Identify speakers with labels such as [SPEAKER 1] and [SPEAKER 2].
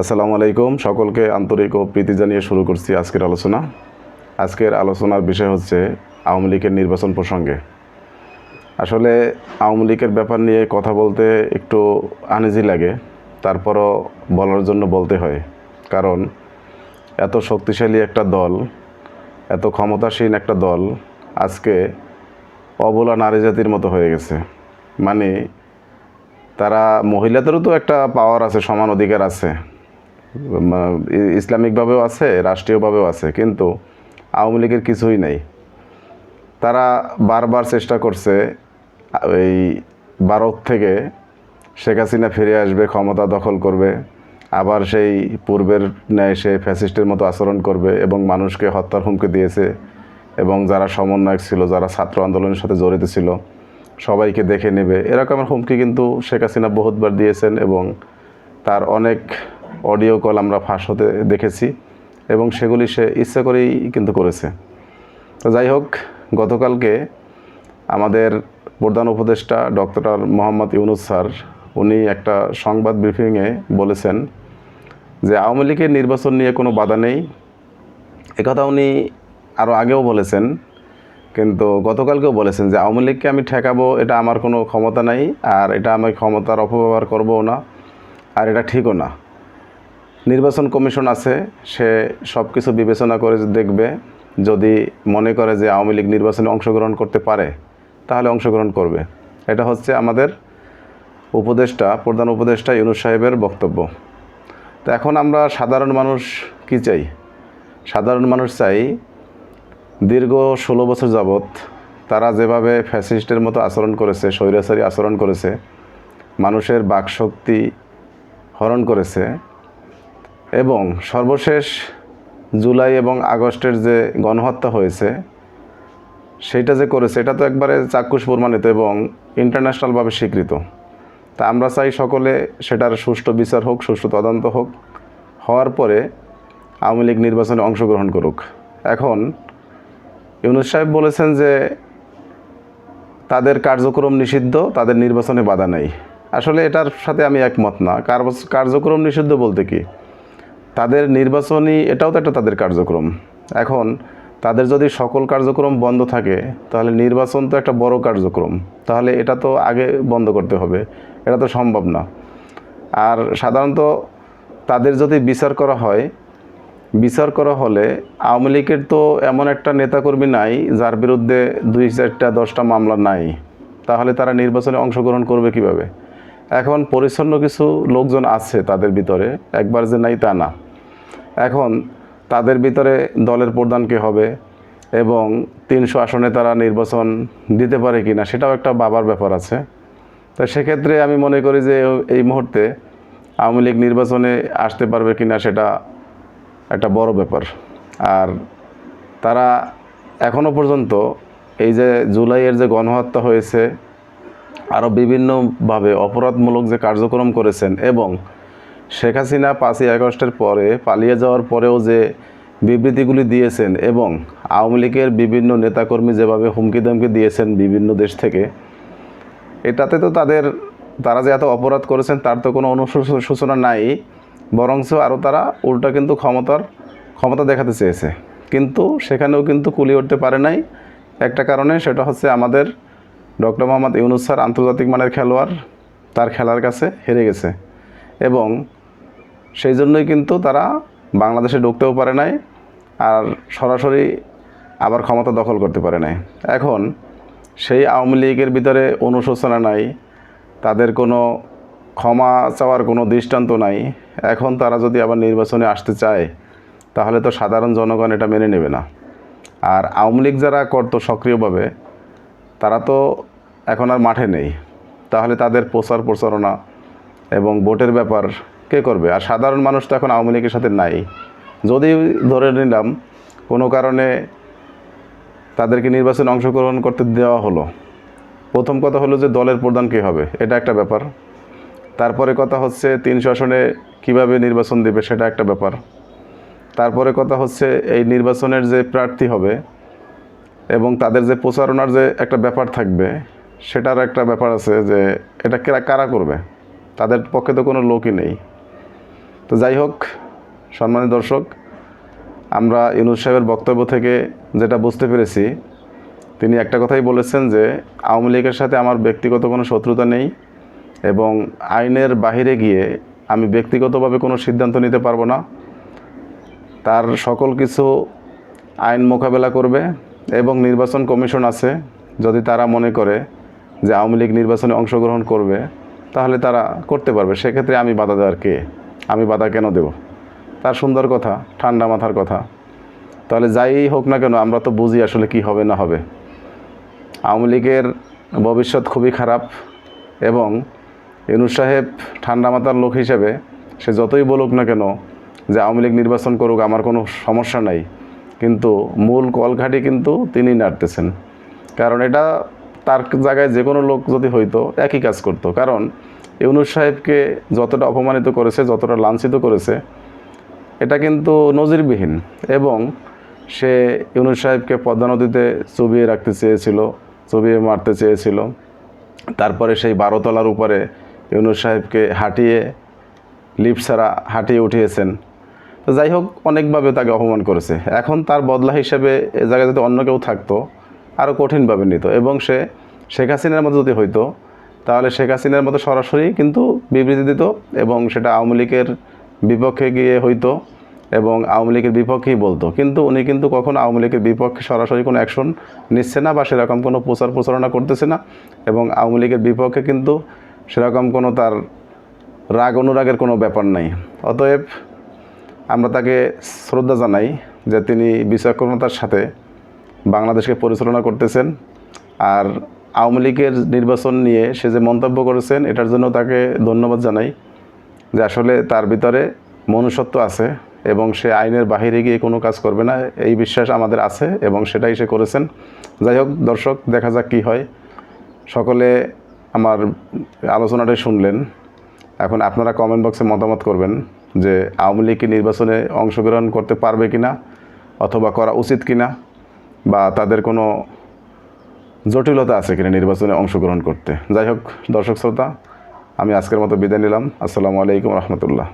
[SPEAKER 1] আসসালামু আলাইকুম। সকলকে আন্তরিক ও প্রীতি জানিয়ে শুরু করছি আজকের আলোচনা। আজকের আলোচনার বিষয় হচ্ছে আওয়ামী লীগের নির্বাচন প্রসঙ্গে। আসলে আওয়ামী লীগের ব্যাপার নিয়ে কথা বলতে একটু আনিজি লাগে, তারপরও বলার জন্য বলতে হয়। কারণ এত শক্তিশালী একটা দল, এত ক্ষমতাসীন একটা দল আজকে অবলা নারী জাতির মতো হয়ে গেছে। মানে তারা মহিলাদেরও তো একটা পাওয়ার আছে, সমান অধিকার আছে। ইসলামিকভাবেও আছে, রাষ্ট্রীয়ভাবেও আছে, কিন্তু আওয়ামী লীগের কিছুই নেই। তারা বারবার চেষ্টা করছে, এই ভারত থেকে শেখ হাসিনা ফিরে আসবে, ক্ষমতা দখল করবে, আবার সেই পূর্বের ন্যায় সে ফ্যাসিস্টের মতো আচরণ করবে এবং মানুষকে হত্যার হুমকি দিয়েছে এবং যারা সমন্বয়ক ছিল, যারা ছাত্র আন্দোলনের সাথে জড়িত ছিল, সবাইকে দেখে নেবে। এরকমের হুমকি কিন্তু শেখ হাসিনা বহুতবার দিয়েছেন এবং তার অনেক অডিও কল আমরা ফাঁস হতে দেখেছি এবং সেগুলি সে ইচ্ছে করেই কিন্তু করেছে। তো যাই হোক, গতকালকে আমাদের প্রধান উপদেষ্টা ডক্টর মোহাম্মদ ইউনুস স্যার, উনি একটা সংবাদ ব্রিফিংয়ে বলেছেন যে আওয়ামী লীগের নির্বাচন নিয়ে কোনো বাধা নেই। একথা উনি আরও আগেও বলেছেন, কিন্তু গতকালকেও বলেছেন যে আওয়ামী লীগকে আমি ঠেকাবো, এটা আমার কোনো ক্ষমতা নাই, আর এটা আমি ক্ষমতার অপব্যবহার করবও না, আর এটা ঠিকও না। নির্বাচন কমিশন আছে, সে সব কিছু বিবেচনা করে দেখবে। যদি মনে করে যে আওয়ামী লীগ নির্বাচনে অংশগ্রহণ করতে পারে, তাহলে অংশগ্রহণ করবে। এটা হচ্ছে আমাদের উপদেষ্টা, প্রধান উপদেষ্টা ইউনুস সাহেবের বক্তব্য। তো এখন আমরা সাধারণ মানুষ কি চাই? সাধারণ মানুষ চাই দীর্ঘ ষোলো বছর যাবৎ তারা যেভাবে ফ্যাসিস্টের মতো আচরণ করেছে, স্বৈরাচারী আচরণ করেছে, মানুষের বাকশক্তি হরণ করেছে এবং সর্বশেষ জুলাই এবং আগস্টের যে গণহত্যা হয়েছে সেইটা যে করেছে, এটা তো একবারে চাক্ষুষ প্রমাণিত এবং ইন্টারন্যাশনালভাবে স্বীকৃত। তা আমরা চাই সকলে সেটার সুষ্ঠু বিচার হোক, সুষ্ঠু তদন্ত হোক, হওয়ার পরে আওয়ামী লীগ নির্বাচনে অংশগ্রহণ করুক। এখন ইউনুস সাহেব বলেছেন যে তাদের কার্যক্রম নিষিদ্ধ, তাদের নির্বাচনে বাধা নেই। আসলে এটার সাথে আমি একমত না। কার্যক্রম নিষিদ্ধ বলতে কি? তাদের নির্বাচনী, এটাও তো একটা তাদের কার্যক্রম। এখন তাদের যদি সকল কার্যক্রম বন্ধ থাকে, তাহলে নির্বাচন তো একটা বড় কার্যক্রম। তাহলে এটা তো আগে বন্ধ করতে হবে। এটা তো সম্ভব না। আর সাধারণত তাদের যদি বিচার করা হয়, বিচার করা হলে আওয়ামী লীগের তো এমন একটা নেতাকর্মী নাই, যার বিরুদ্ধে দুই চারটা, দশটা মামলা নাই। তাহলে তারা নির্বাচনে অংশগ্রহণ করবে কীভাবে? এখন পরিচ্ছন্ন কিছু লোকজন আছে তাদের ভিতরে, একবার যে নাই তা না। এখন তাদের ভিতরে দলের প্রধান কে হবে এবং তিনশো আসনে তারা নির্বাচন দিতে পারে কি না সেটাও একটা বাবার ব্যাপার আছে। তো সেক্ষেত্রে আমি মনে করি যে এই মুহূর্তে আওয়ামী লীগ নির্বাচনে আসতে পারবে কি না সেটা একটা বড় ব্যাপার। আর তারা এখনও পর্যন্ত এই যে জুলাইয়ের যে গণহত্যা হয়েছে আরও বিভিন্নভাবে অপরাধমূলক যে কার্যক্রম করেছেন এবং শেখ হাসিনা পাঁচই আগস্টের পরে পালিয়ে যাওয়ার পরেও যে বিবৃতিগুলি দিয়েছেন এবং আওয়ামী লীগের বিভিন্ন নেতাকর্মী যেভাবে হুমকি দামকি দিয়েছেন বিভিন্ন দেশ থেকে, এটাতে তো তাদের, তারা যে এত অপরাধ করেছেন তার তো কোনো অনুসূচনা নাই, বরঞ্চ আরও তারা উল্টা কিন্তু ক্ষমতার, ক্ষমতা দেখাতে চেয়েছে। কিন্তু সেখানেও কিন্তু কুলি উঠতে পারে নাই। একটা কারণে সেটা হচ্ছে আমাদের ডক্টর মোহাম্মদ ইউনুস স্যার আন্তর্জাতিক মানের খেলোয়াড়, তার খেলার কাছে হেরে গেছে। এবং সেই জন্যই কিন্তু তারা বাংলাদেশে ঢুকতেও পারে নাই আর সরাসরি আবার ক্ষমতা দখল করতে পারে নাই। এখন সেই আওয়ামী লীগের ভিতরে অনুশোচনা নাই, তাদের কোনো ক্ষমা চাওয়ার কোনো দৃষ্টান্ত নাই। এখন তারা যদি আবার নির্বাচনে আসতে চায়, তাহলে তো সাধারণ জনগণ এটা মেনে নেবে না। আর আওয়ামী লীগ যারা করতো সক্রিয়ভাবে, তারা তো এখন আর মাঠে নেই। তাহলে তাদের প্রচার প্রচারণা এবং ভোটের ব্যাপার কে করবে? আর সাধারণ মানুষ তো এখন আওয়ামী লীগের সাথে নাই। যদি ধরে নিলাম, কোনো কারণে তাদেরকে নির্বাচনে অংশগ্রহণ করতে দেওয়া হলো। প্রথম কথা হলো যে দলের প্রধান কে হবে? এটা একটা ব্যাপার। তারপরে কথা হচ্ছে তিনশো আসনে কীভাবে নির্বাচন দেবে সেটা একটা ব্যাপার। তারপরে কথা হচ্ছে এই নির্বাচনের যে প্রার্থী হবে এবং তাদের যে প্রচারণার যে একটা ব্যাপার থাকবে, সেটার একটা ব্যাপার আছে যে এটা কারা করবে? তাদের পক্ষে তো কোনো লোকই নেই। তো যাই হোক, সম্মানিত দর্শক, আমরা ইউনুস সাহেবের বক্তব্য থেকে যেটা বুঝতে পেরেছি, তিনি একটা কথাই বলেছেন যে, আওয়ামী লীগের সাথে আমার ব্যক্তিগত কোনো শত্রুতা নেই এবং আইনের বাহিরে গিয়ে আমি ব্যক্তিগতভাবে কোনো সিদ্ধান্ত নিতে পারব না। তার সকল কিছু আইন মোকাবেলা করবে এবং নির্বাচন কমিশন আছে, যদি তারা মনে করে যে আওয়ামী লীগ নির্বাচনে অংশগ্রহণ করবে, তাহলে তারা করতে পারবে। সেক্ষেত্রে আমি বাধা দেওয়ার কে? আমি বাধা কেন দেব? তার সুন্দর কথা, ঠান্ডা মাথার কথা। তাহলে যাই হোক না কেন, আমরা তো বুঝি আসলে কি হবে না হবে। আওয়ামী লীগের ভবিষ্যৎ খুবই খারাপ এবং ইনুস সাহেব ঠান্ডা মাথার লোক হিসেবে সে যতই বলুক না কেন যে আওয়ামী লীগ নির্বাচন করুক, আমার কোনো সমস্যা নাই। কিন্তু মূল কলঘাটি কিন্তু তিনি নাড়তেছেন। কারণ এটা তার জায়গায় যে কোনো লোক যদি হইতো, একই কাজ করতো। কারণ ইউনুস সাহেবকে যতটা অপমানিত করেছে, যতটা লাঞ্ছিত করেছে, এটা কিন্তু নজিরবিহীন এবং সে ইউনুস সাহেবকে পদ্মা নদীতে চুবিয়ে রাখতে চেয়েছিল, চুবিয়ে মারতে চেয়েছিল। তারপরে সেই বারোতলার উপরে ইউনুস সাহেবকে হাঁটিয়ে, লিফট ছাড়া হাঁটিয়ে উঠিয়েছেন। তো যাই হোক, অনেকভাবে তাকে অপমান করেছে। এখন তার বদলা হিসেবে এ জায়গায় যদি অন্য কেউ থাকতো, আরও কঠিনভাবে নিত এবং সে শেখ হাসিনার মতো যদি হইতো তাহলে শেখ হাসিনার মতো সরাসরি কিন্তু বিবৃতি দিত এবং সেটা আওয়ামী লীগের বিপক্ষে গিয়ে হইতো এবং আওয়ামী লীগের বিপক্ষেই বলতো। কিন্তু উনি কিন্তু কখনো আওয়ামী লীগের বিপক্ষে সরাসরি কোনো অ্যাকশন নিচ্ছে না বা সেরকম কোনো প্রচার প্রচারণা করতেছে না এবং আওয়ামী লীগের বিপক্ষে কিন্তু সেরকম কোনো তার রাগ অনুরাগের কোনো ব্যাপার নাই। অতএব আমরা তাকে শ্রদ্ধা জানাই যে তিনি বিচক্ষণতার সাথে বাংলাদেশকে পরিচালনা করতেছেন। আর আওয়ামী লীগের নির্বাচন নিয়ে সে যে মন্তব্য করেছেন, এটার জন্য তাকে ধন্যবাদ জানাই যে আসলে তার ভিতরে মনুষ্যত্ব আছে এবং সে আইনের বাহিরে গিয়ে কোনো কাজ করবে না, এই বিশ্বাস আমাদের আছে এবং সেটাই সে করেছেন। যাই হোক, দর্শক, দেখা যাক কী হয়। সকলে আমার আলোচনাটাই শুনলেন। এখন আপনারা কমেন্ট বক্সে মতামত করবেন যে আওয়ামী লীগ কি নির্বাচনে অংশগ্রহণ করতে পারবে কিনা অথবা করা উচিত কিনা বা তাদের কোনো জটিলতা আছে কিনা নির্বাচনে অংশগ্রহণ করতে। যাই হোক, দর্শক শ্রোতা, আমি আজকের মতো বিদায় নিলাম। আসসালামু আলাইকুম রহমতুল্লাহ।